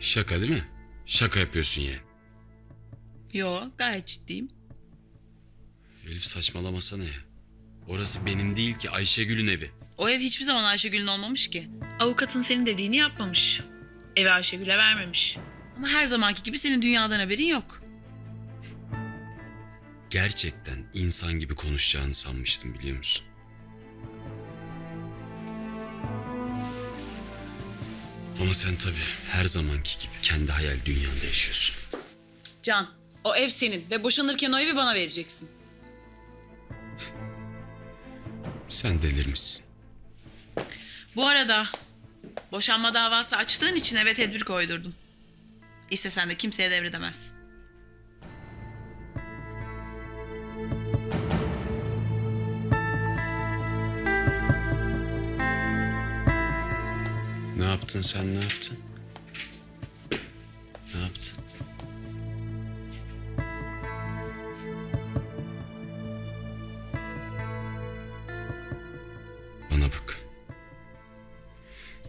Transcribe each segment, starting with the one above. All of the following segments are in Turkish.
Şaka değil mi? Şaka yapıyorsun yani. Yo gayet ciddiyim. Elif saçmalamasana ya. Orası benim değil ki Ayşegül'ün evi. O ev hiçbir zaman Ayşegül'ün olmamış ki. Avukatın senin dediğini yapmamış. Evi Ayşegül'e vermemiş. Ama her zamanki gibi senin dünyadan haberin yok. Gerçekten insan gibi konuşacağını sanmıştım biliyor musun? Ama sen tabii her zamanki gibi kendi hayal dünyanda yaşıyorsun. Can, o ev senin ve boşanırken o evi bana vereceksin. Sen delirmişsin. Bu arada boşanma davası açtığın için eve tedbir koydurdum. İstesen de kimseye devredemezsin. Yaptın sen ne yaptın? Ne yaptın? Bana bak.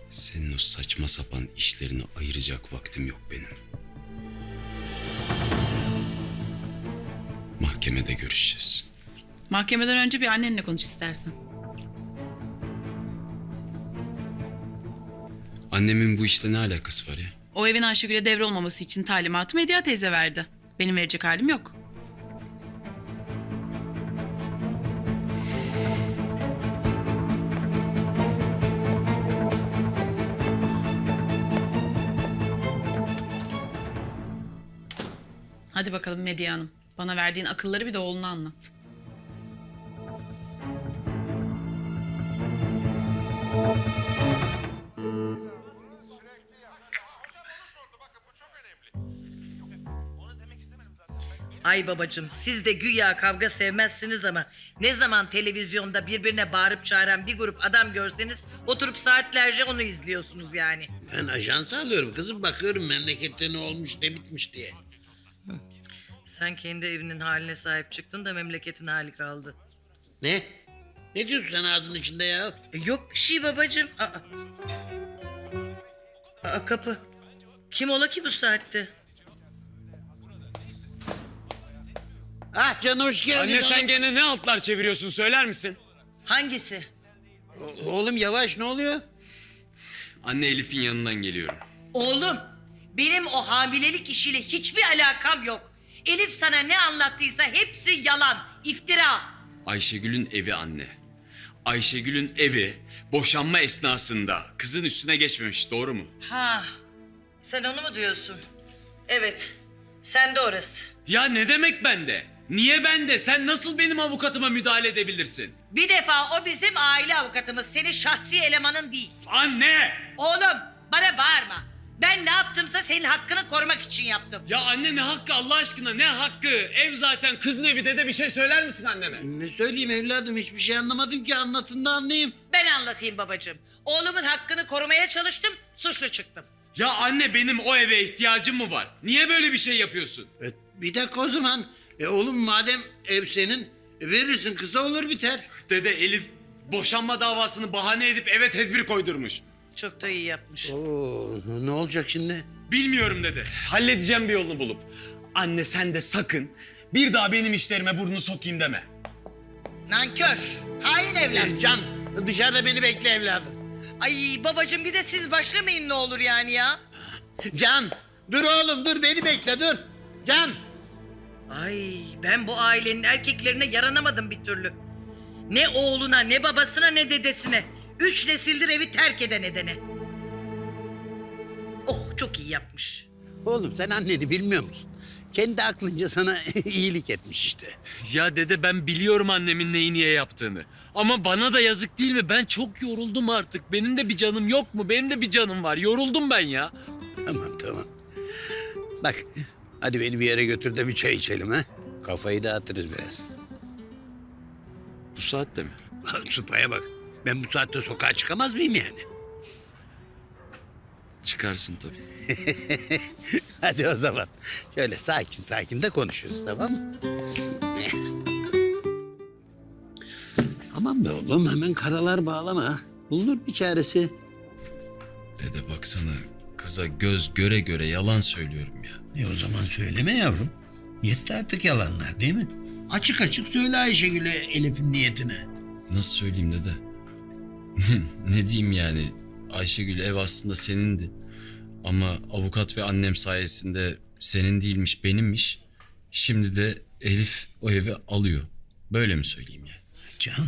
Senin o saçma sapan işlerini ayıracak vaktim yok benim. Mahkemede görüşeceğiz. Mahkemeden önce bir annenle konuş istersen. Annemin bu işle ne alakası var ya? O evin Ayşegül'e devrolmaması için talimatı Medya teyze verdi. Benim verecek halim yok. Hadi bakalım Medya Hanım. Bana verdiğin akılları bir de oğluna anlat. Ay babacım siz de güya kavga sevmezsiniz ama ne zaman televizyonda birbirine bağırıp çağıran bir grup adam görseniz oturup saatlerce onu izliyorsunuz yani. Ben ajans alıyorum kızım bakıyorum memlekette ne olmuş ne bitmiş diye. Sen kendi evinin haline sahip çıktın da memleketin hali kaldı. Ne? Ne diyorsun sen ağzının içinde ya? E, yok bir şey babacım. Aa. Aa, kapı. Kim ola ki bu saatte? Ah Can hoş geldin. Anne sen oğlum. gene ne altlar çeviriyorsun söyler misin? Hangisi? O- Oğlum yavaş ne oluyor? Anne Elif'in yanından geliyorum. Oğlum benim o hamilelik işiyle hiçbir alakam yok. Elif sana ne anlattıysa hepsi yalan, iftira. Ayşegül'ün evi anne. Ayşegül'ün evi boşanma esnasında kızın üstüne geçmemiş doğru mu? Ha, sen onu mu diyorsun? Evet, sen de orası. Ya ne demek bende? Niye bende? Sen nasıl benim avukatıma müdahale edebilirsin? Bir defa o bizim aile avukatımız, senin şahsi elemanın değil. Anne! Oğlum, bana bağırma. Ben ne yaptımsa senin hakkını korumak için yaptım. Ya anne ne hakkı Allah aşkına ne hakkı? Ev zaten kızın evi dede bir şey söyler misin anneme? Ne söyleyeyim evladım hiçbir şey anlamadım ki anlatın da anlayayım. Ben anlatayım babacığım. Oğlumun hakkını korumaya çalıştım, suçlu çıktım. Ya anne benim o eve ihtiyacım mı var? Niye böyle bir şey yapıyorsun? E, bir dakika o zaman. E oğlum madem ev senin e, verirsin kısa olur biter. Dede Elif boşanma davasını bahane edip eve tedbir koydurmuş. Çok da iyi yapmış. Oo, ne olacak şimdi? Bilmiyorum dede. Halledeceğim bir yolunu bulup. Anne sen de sakın bir daha benim işlerime burnunu sokayım deme. Nankör, hain evlat. E, Can dışarıda beni bekle evladım. Ay babacığım bir de siz başlamayın ne olur yani ya. Can dur oğlum dur beni bekle dur. Can. Ay ben bu ailenin erkeklerine yaranamadım bir türlü. Ne oğluna ne babasına ne dedesine. Üç nesildir evi terk eden edene. Oh çok iyi yapmış. Oğlum sen anneni bilmiyor musun? Kendi aklınca sana iyilik etmiş işte. Ya dede ben biliyorum annemin neyi niye yaptığını. Ama bana da yazık değil mi? Ben çok yoruldum artık. Benim de bir canım yok mu? Benim de bir canım var. Yoruldum ben ya. Tamam tamam. Bak hadi beni bir yere götür de bir çay içelim ha. Kafayı dağıtırız biraz. Bu saatte mi? Supaya bak. Ben bu saatte sokağa çıkamaz mıyım yani? Çıkarsın tabii. Hadi o zaman. Şöyle sakin sakin de konuşuruz tamam mı? Aman be oğlum hemen karalar bağlama. Bulunur bir çaresi. Dede baksana kıza göz göre göre yalan söylüyorum ya. E o zaman söyleme yavrum. Yetti artık yalanlar değil mi? Açık açık söyle Ayşegül'e Elif'in niyetini. Nasıl söyleyeyim dede? ne diyeyim yani? Ayşegül ev aslında senindi. Ama avukat ve annem sayesinde senin değilmiş benimmiş. Şimdi de Elif o evi alıyor. Böyle mi söyleyeyim yani? Can,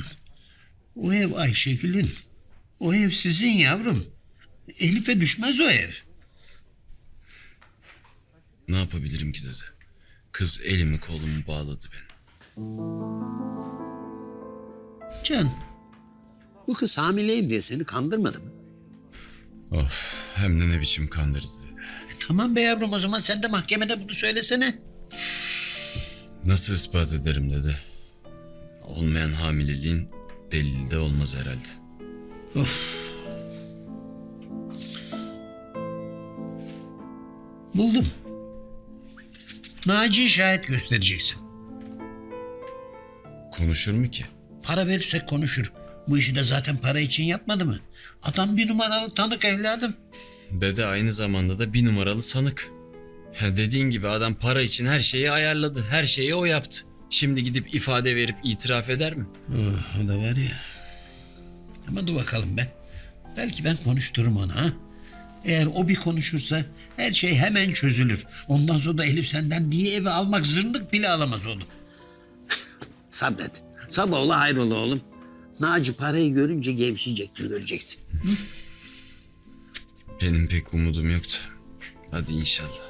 o ev Ayşegül'ün. O ev sizin yavrum. Elif'e düşmez o ev. Yapabilirim ki dede? Kız elimi kolumu bağladı beni. Can, bu kız hamileyim diye seni kandırmadı mı? Of hem de ne biçim kandırdı dede. E tamam be yavrum o zaman sen de mahkemede bunu söylesene. Nasıl ispat ederim dede? Olmayan hamileliğin delili de olmaz herhalde. Buldum. Naci şahit göstereceksin. Konuşur mu ki? Para verirsek konuşur. Bu işi de zaten para için yapmadı mı? Adam bir numaralı tanık evladım. Dede aynı zamanda da bir numaralı sanık. Ya dediğin gibi adam para için her şeyi ayarladı. Her şeyi o yaptı. Şimdi gidip ifade verip itiraf eder mi? Oh, o da var ya. Ama dur bakalım be. Belki ben konuştururum onu ha. Eğer o bir konuşursa her şey hemen çözülür. Ondan sonra da Elif senden diye evi almak zırnık bile alamaz onu. Sabret. Sabah ola hayrola oğlum. Naci parayı görünce gevşeyecektir göreceksin. Benim pek umudum yoktu. Hadi inşallah.